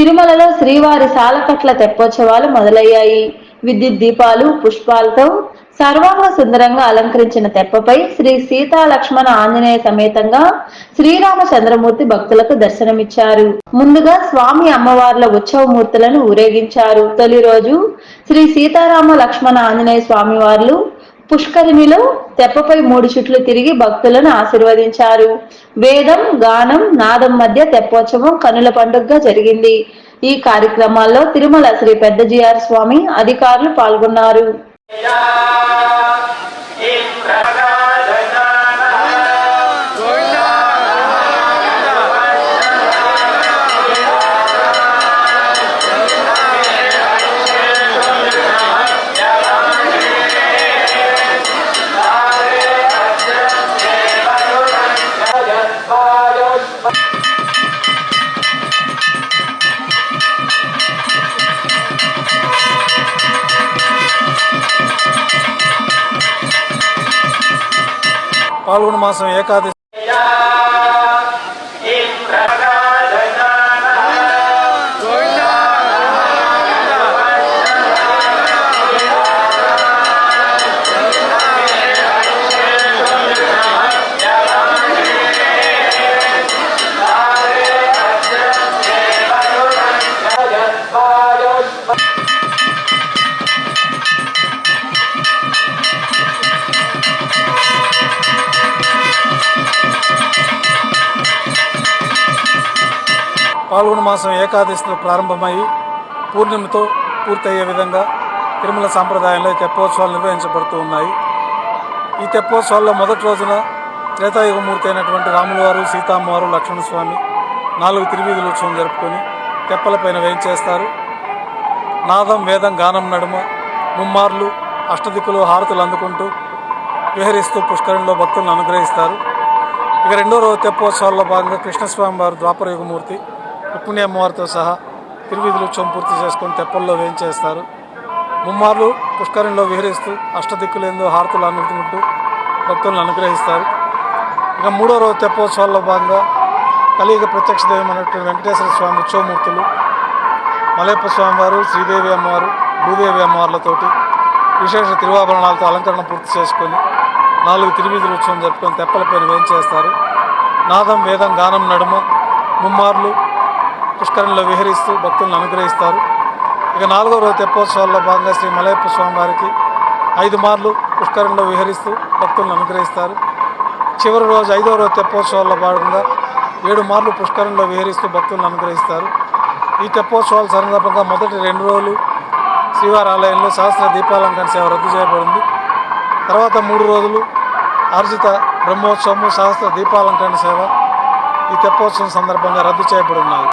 తిరుమలలో శ్రీవారి సాలకట్ల తెప్పోత్సవాలు మొదలయ్యాయి. విద్యుత్ దీపాలు పుష్పాలతో సర్వాంగ సుందరంగా అలంకరించిన తెప్పపై శ్రీ సీతా లక్ష్మణ ఆంజనేయ సమేతంగా శ్రీరామచంద్రమూర్తి భక్తులకు దర్శనమిచ్చారు. ముందుగా స్వామి అమ్మవార్ల ఉత్సవమూర్తులను ఊరేగించారు. తొలి రోజు శ్రీ సీతారామ లక్ష్మణ ఆంజనేయ స్వామివార్లు పుష్కరిణిలో తెప్పపై మూడు చుట్లు తిరిగి భక్తులను ఆశీర్వదించారు. వేదం గానం నాదం మధ్య తెప్పోత్సవం కనుల పండుగగా జరిగింది. ఈ కార్యక్రమాల్లో తిరుమల శ్రీ పెద్ద జిఆర్ స్వామి అధికారులు పాల్గొన్నారు. పాల్గొన మాసం ఏకాదశి పాల్గొన మాసం ఏకాదశిలో ప్రారంభమై పూర్ణిమతో పూర్తయ్యే విధంగా తిరుమల సాంప్రదాయంలో తెప్పోత్సవాలు నిర్వహించబడుతూ ఉన్నాయి. ఈ తెప్పోత్సవాల్లో మొదటి రోజున త్రేతాయుగమూర్తి అయినటువంటి రాములవారు సీతామ్మవారు లక్ష్మణస్వామి నాలుగు తిరువీధుల ఉత్సవం జరుపుకొని తెప్పలపైన వేయించేస్తారు. నాదం వేదం గానం నడుమ ముమ్మార్లు అష్టదిక్కులు హారతులు అందుకుంటూ విహరిస్తూ పుష్కరంలో భక్తులను అనుగ్రహిస్తారు. ఇక రెండో రోజు తెప్పోత్సవాల్లో భాగంగా కృష్ణస్వామి వారు ద్వాపరయుగమూర్తి రుక్మిణి అమ్మవారితో సహా తిరువిధులు ఉత్సవం పూర్తి చేసుకొని తెప్పల్లో వేయించేస్తారు. ముమ్మార్లు పుష్కరంలో విహరిస్తూ అష్టదిక్కులేందు హారతులు అందుకుంటూ భక్తులను అనుగ్రహిస్తారు. ఇక మూడో రోజు తెప్పోత్సవాల్లో భాగంగా కలియుగ ప్రత్యక్ష దైవం అనేటువంటి వెంకటేశ్వర స్వామి ఉత్సవమూర్తులు మలయప్ప స్వామివారు శ్రీదేవి అమ్మవారు భూదేవి అమ్మవార్లతోటి విశేష తిరువాభరణాలతో అలంకరణ పూర్తి చేసుకొని నాలుగు తిరువీధుల ఉత్సవం జరుపుకొని తెప్పలపైన వేయించేస్తారు. నాదం వేదం గానం నడుమ ముమ్మార్లు పుష్కరంలో విహరిస్తూ భక్తులను అనుగ్రహిస్తారు. ఇక నాలుగో రోజు తెప్పోత్సవాల్లో భాగంగా శ్రీ మలయప్ప స్వామివారికి ఐదు మార్లు పుష్కరంలో విహరిస్తూ భక్తులను అనుగ్రహిస్తారు. చివరి రోజు ఐదో రోజు తెప్పోత్సవాల్లో భాగంగా ఏడు మార్లు పుష్కరంలో విహరిస్తూ భక్తులను అనుగ్రహిస్తారు. ఈ తెప్పోత్సవాల సందర్భంగా మొదటి రెండు రోజులు శ్రీవారి ఆలయంలో సహస్ర దీపాలంకరణ సేవ రద్దు చేయబడింది. తర్వాత మూడు రోజులు ఆర్జిత బ్రహ్మోత్సవము సహస్ర దీపాలంకరణ సేవ ఈ తెప్పోత్సవం సందర్భంగా రద్దు చేయబడి ఉన్నాయి.